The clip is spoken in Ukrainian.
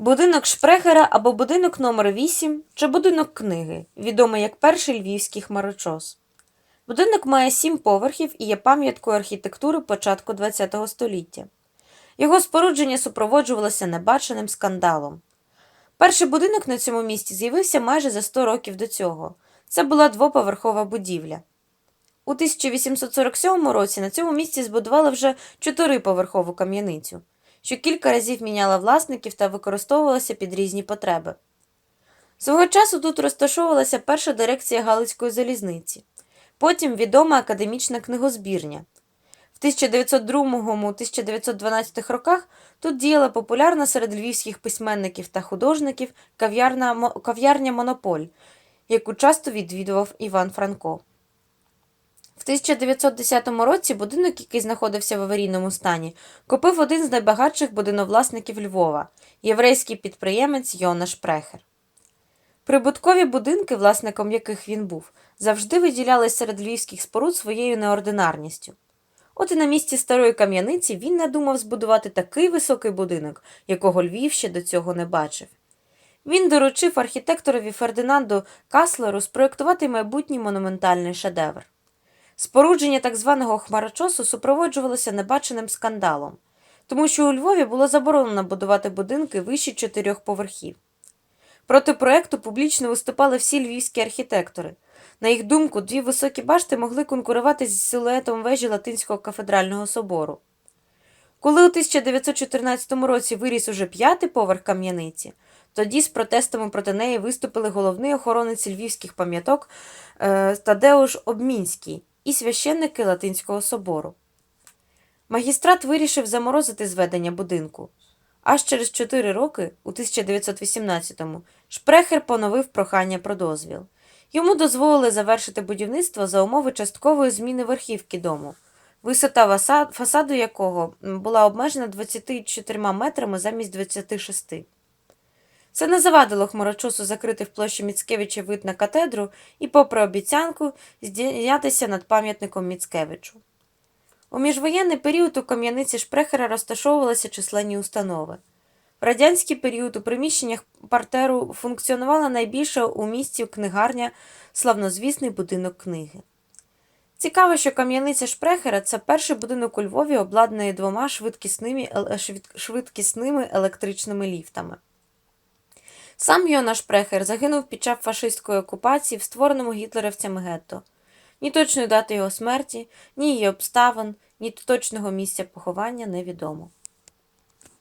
Будинок Шпрехера або будинок номер 8 чи будинок книги, відомий як перший львівський хмарочос. Будинок має сім поверхів і є пам'яткою архітектури початку ХХ століття. Його спорудження супроводжувалося небаченим скандалом. Перший будинок на цьому місці з'явився майже за 100 років до цього. Це була двоповерхова будівля. У 1847 році на цьому місці збудували вже чотириповерхову кам'яницю, що кілька разів міняла власників та використовувалася під різні потреби. Свого часу тут розташовувалася перша дирекція Галицької залізниці, потім відома академічна книгозбірня. В 1902-1912 роках тут діяла популярна серед львівських письменників та художників кав'ярня Монополь, яку часто відвідував Іван Франко. В 1910 році будинок, який знаходився в аварійному стані, купив один з найбагатших будиновласників Львова єврейський підприємець Йона Шпрехер. Прибуткові будинки, власником яких він був, завжди виділялись серед львівських споруд своєю неординарністю. От і на місці старої кам'яниці він надумав збудувати такий високий будинок, якого Львів ще до цього не бачив. Він доручив архітекторові Фердинанду Каслеру спроєктувати майбутній монументальний шедевр. Спорудження так званого хмарочосу супроводжувалося небаченим скандалом, тому що у Львові було заборонено будувати будинки вище чотирьох поверхів. Проти проекту публічно виступали всі львівські архітектори. На їх думку, дві високі башти могли конкурувати з силуетом вежі Латинського кафедрального собору. Коли у 1914 році виріс уже п'ятий поверх кам'яниці, тоді з протестами проти неї виступили головний охоронець львівських пам'яток е, Тадеуш Обмінський і священники Латинського собору. Магістрат вирішив заморозити зведення будинку. Аж через чотири роки, у 1918-му, Шпрехер поновив прохання про дозвіл. Йому дозволили завершити будівництво за умови часткової зміни верхівки дому, висота фасаду якого була обмежена 24 метрами замість 26. Це не завадило хмарочосу закрити в площі Міцкевича вид на катедру і, попри обіцянку, здійнятися над пам'ятником Міцкевичу. У міжвоєнний період у кам'яниці Шпрехера розташовувалися численні установи. В радянський період у приміщеннях партеру функціонувала найбільша у місті книгарня славнозвісний будинок книги. Цікаво, що кам'яниця Шпрехера це перший будинок у Львові, обладнаний двома швидкісними, швидкісними електричними ліфтами. Сам Йона Шпрехер загинув під час фашистської окупації в створеному гітлерівцями гетто. Ні точної дати його смерті, ні її обставин, ні точного місця поховання невідомо.